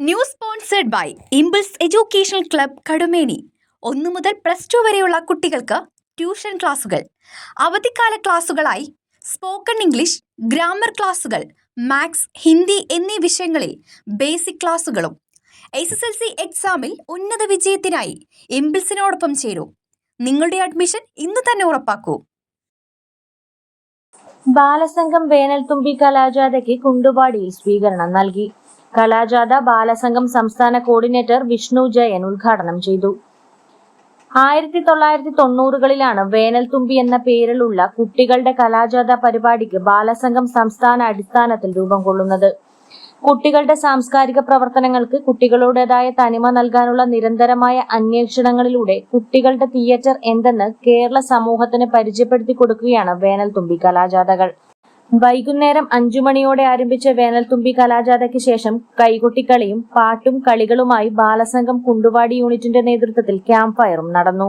News sponsored by impulse educational club Kadumeni ഒന്നു മുതൽ plus two വരെയുള്ള കുട്ടികൾക്ക് ട്യൂഷൻ ക്ലാസുകൾ അവധിക്കാല ക്ലാസുകളായി സ്പോക്കൺ ഇംഗ്ലീഷ് ഗ്രാമർ ക്ലാസുകൾ മാത്സ് ഹിന്ദി എന്നീ വിഷയങ്ങളിൽ ബേസിക് ക്ലാസുകളും എസ് എസ് എൽ സി എക്സാമിൽ ഉന്നത വിജയത്തിനായി ഇംപിൾസിനോടൊപ്പം ചേരൂ. നിങ്ങളുടെ അഡ്മിഷൻ ഇന്ന് തന്നെ ഉറപ്പാക്കൂ. ബാലസംഘം വേനൽത്തുമ്പി കലാജാഥയ്ക്ക് കുണ്ടുപാടിയിൽ സ്വീകരണം നൽകി. കലാജാഥ ബാലസംഘം സംസ്ഥാന കോർഡിനേറ്റർ വിഷ്ണു ജയൻ ഉദ്ഘാടനം ചെയ്തു. ആയിരത്തി തൊള്ളായിരത്തി തൊണ്ണൂറുകളിലാണ് വേനൽത്തുമ്പി എന്ന പേരിലുള്ള കുട്ടികളുടെ കലാജാഥ പരിപാടിക്ക് ബാലസംഘം സംസ്ഥാന അടിസ്ഥാനത്തിൽ രൂപം കൊള്ളുന്നത്. കുട്ടികളുടെ സാംസ്കാരിക പ്രവർത്തനങ്ങൾക്ക് കുട്ടികളുടേതായ തനിമ നൽകാനുള്ള നിരന്തരമായ അന്വേഷണങ്ങളിലൂടെ കുട്ടികളുടെ തിയേറ്റർ എന്തെന്ന് കേരള സമൂഹത്തിന് പരിചയപ്പെടുത്തി കൊടുക്കുകയാണ് വേനൽത്തുമ്പി കലാജാഥകൾ. വൈകുന്നേരം അഞ്ചു മണിയോടെ ആരംഭിച്ച വേനൽത്തുമ്പി കലാജാഥയ്ക്ക് ശേഷം കൈകൊട്ടിക്കളിയും പാട്ടും കളികളുമായി ബാലസംഘം കുണ്ടുവാടി യൂണിറ്റിന്റെ നേതൃത്വത്തിൽ ക്യാമ്പ് ഫയറും നടന്നു.